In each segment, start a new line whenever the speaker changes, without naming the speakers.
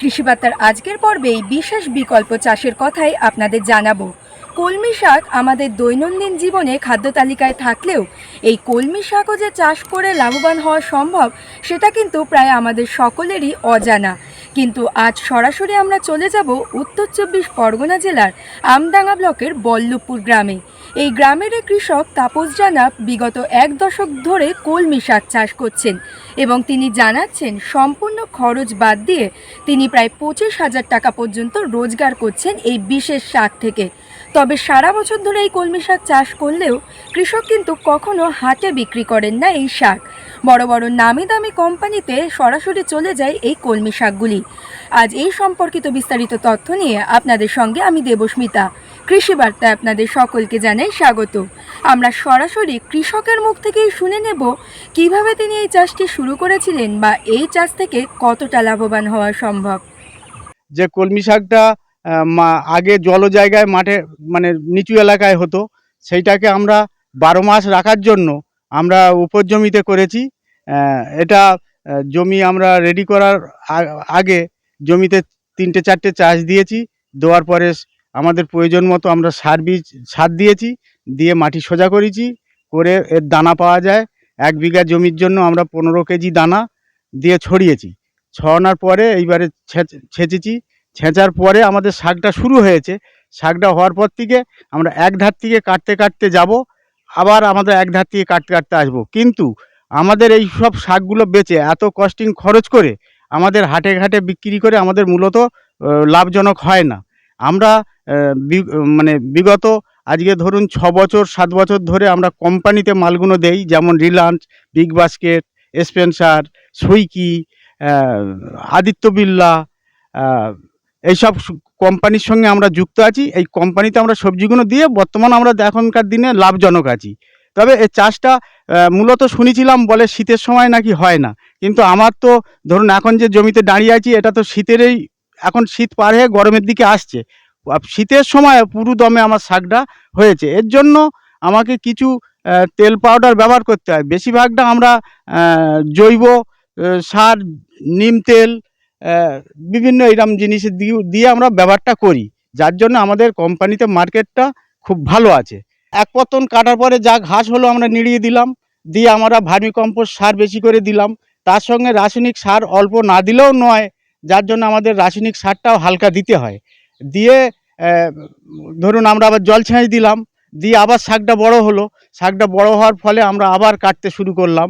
কৃষিবার্তার আজকের পর্বে বিশেষ বিকল্প চাষের কথাই আপনাদের জানাব। কলমি শাক আমাদের দৈনন্দিন জীবনে খাদ্য তালিকায় থাকলেও এই কলমি শাকও যে চাষ করে লাভবান হওয়া সম্ভব, সেটা কিন্তু প্রায় আমাদের সকলেরই অজানা। কিন্তু আজ সরাসরি আমরা চলে যাব উত্তর চব্বিশ পরগনা জেলার আমডাঙ্গা ব্লকের বল্লভপুর গ্রামে। এই গ্রামের কৃষক তাপস জানা বিগত এক দশক ধরে কলমি শাক চাষ করছেন এবং তিনি জানাচ্ছেন সম্পূর্ণ খরচ বাদ দিয়ে তিনি প্রায় পঁচিশ হাজার টাকা পর্যন্ত রোজগার করছেন এই বিশেষ শাক থেকে। তবে সারা বছর ধরে এই কলমি শাক চাষ করলেও কৃষক কিন্তু কখনো হাটে বিক্রি করেন না এই শাক। বড় বড় নামি দামি কোম্পানিতে সরাসরি চলে যায় এই কলমি শাকগুলি। আজ এই সম্পর্কিত বিস্তারিত তথ্য নিয়ে আপনাদের সঙ্গে আমি দেবস্মিতা। কৃষি বার্তায় আপনাদের সকলকে জানাই স্বাগত। আমরা সরাসরি কৃষকের মুখ থেকেই শুনে নেব কীভাবে তিনি এই চাষটি শুরু করেছিলেন বা এই চাষ থেকে কতটা লাভবান হওয়া সম্ভব।
যে কলমি শাকটা আগে জল জায়গায় মাঠে মানে নিচু এলাকায় হতো, সেইটাকে আমরা বারো মাস রাখার জন্য আমরা উপর জমিতে করেছি। এটা জমি আমরা রেডি করার আগে জমিতে তিনটে চারটে চাষ দিয়েছি, দেওয়ার পরে আমাদের প্রয়োজন মতো আমরা সার বীজ, সার দিয়েছি, দিয়ে মাটি সোজা করেছি, করে এর দানা পাওয়া যায়। এক বিঘা জমির জন্য আমরা পনেরো কেজি দানা দিয়ে ছড়িয়েছি। ছড়ানোর পরে এইবারে ছেচ- ছেঁচেছি। ছেঁচার পরে আমাদের শাকটা শুরু হয়েছে। শাকটা হওয়ার পর থেকে আমরা এক ধার থেকে কাটতে কাটতে যাব, আবার আমাদের এক ধার থেকে কাটতে কাটতে আসব। কিন্তু আমাদের এই সব শাকগুলো বেচে এত কস্টিং খরচ করে আমাদের হাটে ঘাটে বিক্রি করে আমাদের মূলত লাভজনক হয় না। আমরা মানে বিগত আজকে ধরুন ছ বছর সাত বছর ধরে আমরা কোম্পানিতে মালগুলো দেই যেমন Reliance Big Basket Spencer Swiggy Aditya ah, এইসব কোম্পানির সঙ্গে আমরা যুক্ত আছি। এই কোম্পানিতে আমরা সবজিগুলো দিয়ে বর্তমান আমরা এখনকার দিনে লাভজনক আছি। তবে এই চাষটা মূলত শুনেছিলাম বলে শীতের সময় নাকি হয় না। কিন্তু আমার তো ধরুন এখন যে জমিতে দাঁড়িয়ে আছি এটা তো শীতেরই এখন শীত পার হয়ে গরমের দিকে আসছে। শীতের সময় পুরো দমে আমার শাকটা হয়েছে। এর জন্য আমাকে কিছু তেল পাউডার ব্যবহার করতে হয়। বেশিরভাগটা আমরা জৈব সার, নিম তেল বিভিন্ন এরকম জিনিস দিয়ে দিয়ে আমরা ব্যবহারটা করি। যার জন্য আমাদের কোম্পানিতে মার্কেটটা খুব ভালো আছে। এক পতন কাটার পরে যা ঘাস হলো আমরা নিড়িয়ে দিলাম, দিয়ে আমরা ভার্মি কম্পোস্ট সার বেশি করে দিলাম। তার সঙ্গে রাসায়নিক সার অল্প না দিলেও নয়। যার জন্য আমাদের রাসায়নিক সারটাও হালকা দিতে হয়। দিয়ে ধরুন আমরা আবার জল ছেঁচ দিলাম দিয়ে আবার শাকটা বড় হলো। শাকটা বড় হওয়ার ফলে আমরা আবার কাটতে শুরু করলাম।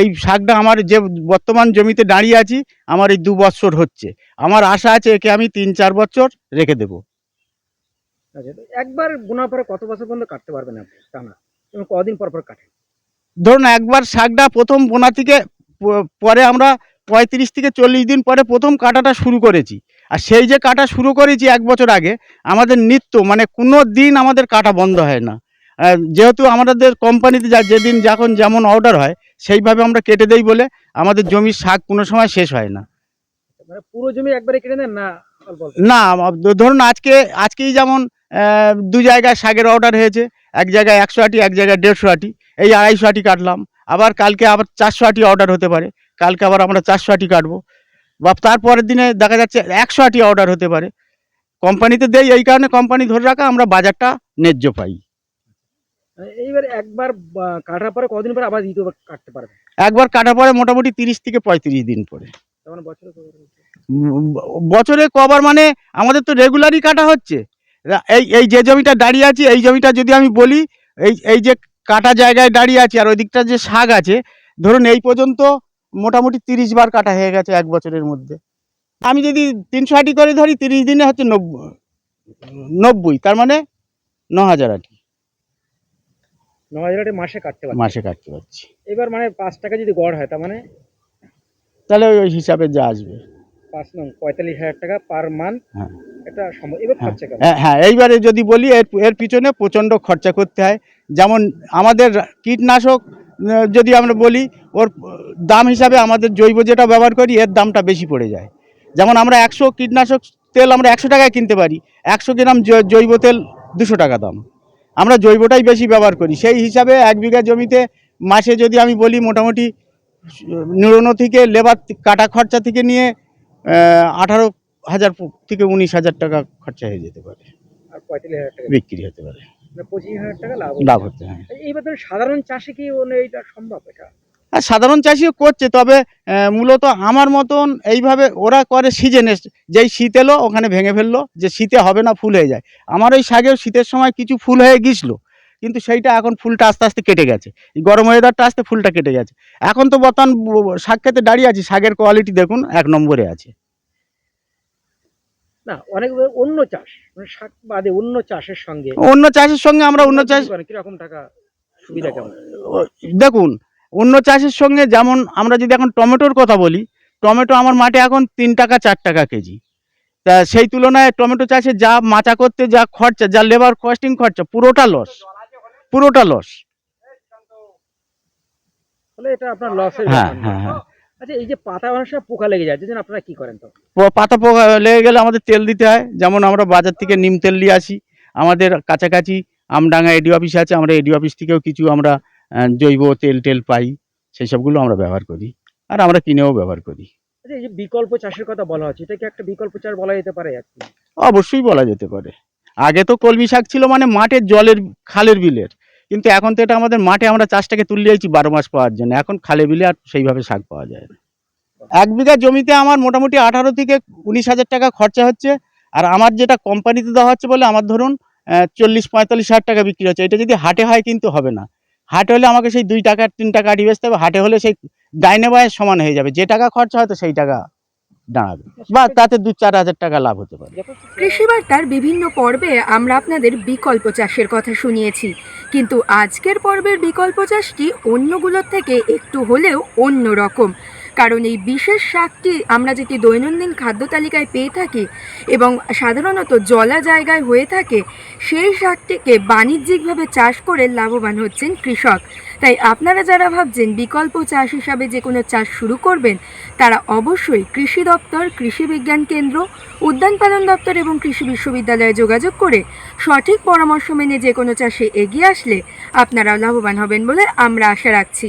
এই শাকটা আমার যে বর্তমান জমিতে দাঁড়িয়ে আছি আমার এই দু বছর হচ্ছে। আমার আশা আছে একে আমি তিন চার বছর রেখে দেবো।
আচ্ছা একবার বোনার পরে কত বছর পর্যন্ত কাটতে পারবেন আপনি টানা এবং কদিন পর পর কাটেন?
ধরুন একবার শাকটা প্রথম বোনা থেকে পরে আমরা পঁয়ত্রিশ থেকে চল্লিশ দিন পরে প্রথম কাটাটা শুরু করেছি। আর সেই যে কাটা শুরু করেছি এক বছর আগে আমাদের নিত্য মানে কোনো দিন আমাদের কাটা বন্ধ হয় না। যেহেতু আমাদের কোম্পানিতে যা যেদিন যখন যেমন অর্ডার হয় সেইভাবে আমরা কেটে দেই বলে আমাদের জমির শাক কোনো সময় শেষ হয় না।
মানে পুরো জমি একবারে কেটে নেন না?
না ধরুন আজকে আজকেই যেমন দু জায়গায় শাকের অর্ডার হয়েছে এক জায়গায় একশো আটি এক জায়গায় দেড়শো আটি এই আড়াইশো আটি কাটলাম। আবার কালকে আবার চারশো আটি অর্ডার হতে পারে। কালকে আবার আমরা চারশো আটি কাটবো। বা তারপরের দিনে দেখা যাচ্ছে একশো আটি অর্ডার হতে পারে। কোম্পানিতে দেই এই কারণে কোম্পানি ধরে রাখা আমরা বাজারটা ন্যায্য পাই।
এইবার একবার কাটার পরে কদিন পরে আবার দ্বিতীয়বার কাটতে পারবেন
একবার কাটার পরে মোটামুটি তিরিশ থেকে পঁয়ত্রিশ দিন পরে।
মানে বছরে কবার
মানে আমাদের তো রেগুলারই কাটা হচ্ছে। এই এই যে জমিটা দাঁড়িয়ে আছে এই জমিটা যদি আমি বলি এই এই যে কাটা জায়গায় দাঁড়িয়ে আছে আর ওই দিকটা যে শাক আছে ধরুন এই পর্যন্ত মোটামুটি তিরিশ বার কাটা হয়ে গেছে এক বছরের মধ্যে। আমি যদি তিনশো আটি করে ধরি তিরিশ দিনে হচ্ছে নব্বই নব্বই তার মানে ন হাজার আটি।
ন হাজার টাকা মাসে কাটতে পারবেন
মাসে কাটতে পারছি।
এবার মানে পাঁচ টাকা যদি গড় হয় তার মানে?
তাহলে ওই হিসাবে যা আসবে।
পাঁচ নং পঁয়তাল্লিশ হাজার টাকা পার মান্থ
হ্যাঁ।
এটা সম্ভব এবার
হ্যাঁ।
খরচা
হ্যাঁ হ্যাঁ এইবারে যদি বলি এর এর পিছনে প্রচণ্ড খরচা করতে হয়। যেমন আমাদের কীটনাশক যদি আমরা বলি ওর দাম হিসাবে আমাদের জৈব যেটা ব্যবহার করি এর দামটা বেশি পড়ে যায়। যেমন আমরা একশো কীটনাশক তেল আমরা একশো টাকায় কিনতে পারি একশো গ্রাম জৈব তেল দুশো টাকা দাম। আমরা জৈবটাই বেশি ব্যবহার করি। সেই হিসাবে এক বিঘা জমিতে মাসে যদি আমি বলি মোটামুটি নিড়ানো থেকে লেবার কাটা খরচা থেকে নিয়ে আঠারো হাজার থেকে উনিশ হাজার টাকা খরচা হয়ে যেতে পারে। বিক্রি হতে পারে।
পঁচিশ হাজার টাকা লাভ
লাভ হতে হ্যাঁ।
এইবার সাধারণ চাষে কি এটা সম্ভব এটা?
সাধারণ চাষিও করছে তবে মূলত আমার মতন এইভাবে ওরা করে সিজনে যেই শীত এলো ওখানে ভেঙে ফেলল যে শীতে হবে না ফুল হয়ে যায়। আমার ওই শাকেও শীতের সময় কিছু ফুল হয়ে গিয়েছিল কিন্তু সেইটা এখন ফুলটা আস্তে আস্তে কেটে গেছে। এই গরম ওয়েদারটা আস্তে ফুলটা কেটে গেছে। এখন তো বর্তমান শাক খেতে দাঁড়িয়ে আছি শাকের কোয়ালিটি দেখুন এক নম্বরে আছে।
না অনেক অন্য চাষ মানে শাক বাদে অন্য চাষের সঙ্গে
অন্য চাষের সঙ্গে আমরা অন্য চাষ
করেন, কীরকম টাকা সুবিধা কেমন?
দেখুন অন্য চাষের সঙ্গে যেমন আমরা যদি এখন টমেটোর কথা বলি টমেটো আমার মাঠে এখন তিন টাকা চার টাকা কেজি। তা সেই তুলনায় টমেটো চাষে যা মাচা করতে যা খরচা যা লেবার কস্টিং খরচা পুরোটা লস পুরোটা লস
এটা আপনার লসের
হ্যাঁ হ্যাঁ হ্যাঁ।
আচ্ছা এই যে পাতা পোকা লেগে যায় আপনারা কি করেন তো?
পাতা পোকা লেগে গেলে আমাদের তেল দিতে হয়। যেমন আমরা বাজার থেকে নিম তেল নিয়ে আসি আমাদের কাছাকাছি আমডাঙ্গা এডি অফিস আছে আমরা এডি অফিস থেকেও কিছু আমরা জৈব তেল টেল পাই সেই সবগুলো আমরা ব্যবহার করি। আর আমরা কিনেও ব্যবহার করি।
আচ্ছা এই যে বিকল্প চাষের কথা বলা হচ্ছে এটা কি একটা বিকল্প চাষ বলা যেতে পারে?
অবশ্যই বলা যেতে পারে। আগে তো কলমি শাক ছিল মানে মাঠের জলের খালের বিলের। কিন্তু এখন তো এটা আমাদের মাঠে আমরা চাষটাকে তুলে যাচ্ছি বারো মাস পাওয়ার জন্য। এখন খালে বিলে আর সেইভাবে শাক পাওয়া যায় না। এক বিঘা জমিতে আমার মোটামুটি আঠারো থেকে উনিশ হাজার টাকা খরচা হচ্ছে। আর আমার যেটা কোম্পানিতে দেওয়া হচ্ছে বলে আমার ধরুন চল্লিশ পঁয়তাল্লিশ হাজার টাকা বিক্রি হচ্ছে। এটা যদি হাটে হয় কিন্তু হবে না। হাটে হলে আমাকে সেই দুই টাকা, তিন টাকা আটি বেচতে হবে। হাটে হলে সেই ডাইনে বায়ের সমান হয়ে যাবে। যে টাকা খরচা হয়তো সেই টাকা দাঁড়াবে। বা তাতে দু চার হাজার টাকা লাভ হতে পারে।
কৃষি বার্তার বিভিন্ন পর্বে আমরা আপনাদের বিকল্প চাষের কথা শুনিয়েছি। কিন্তু আজকের পর্বের বিকল্প চাষটি অন্যগুলোর থেকে একটু হলেও অন্য রকম। কারণ এই বিশেষ শাকটি আমরা যেটি দৈনন্দিন খাদ্য তালিকায় পেয়ে থাকি এবং সাধারণত জলা জায়গায় হয়ে থাকে, সেই শাকটিকে বাণিজ্যিকভাবে চাষ করে লাভবান হচ্ছেন কৃষক। তাই আপনারা যারা ভাবছেন বিকল্প চাষ হিসাবে যে কোনো চাষ শুরু করবেন, তারা অবশ্যই কৃষি দপ্তর, কৃষি বিজ্ঞান কেন্দ্র, উদ্যান পালন দপ্তর এবং কৃষি বিশ্ববিদ্যালয়ে যোগাযোগ করে সঠিক পরামর্শ মেনে যে কোনো চাষে এগিয়ে আসলে আপনারা লাভবান হবেন বলে আমরা আশা রাখছি।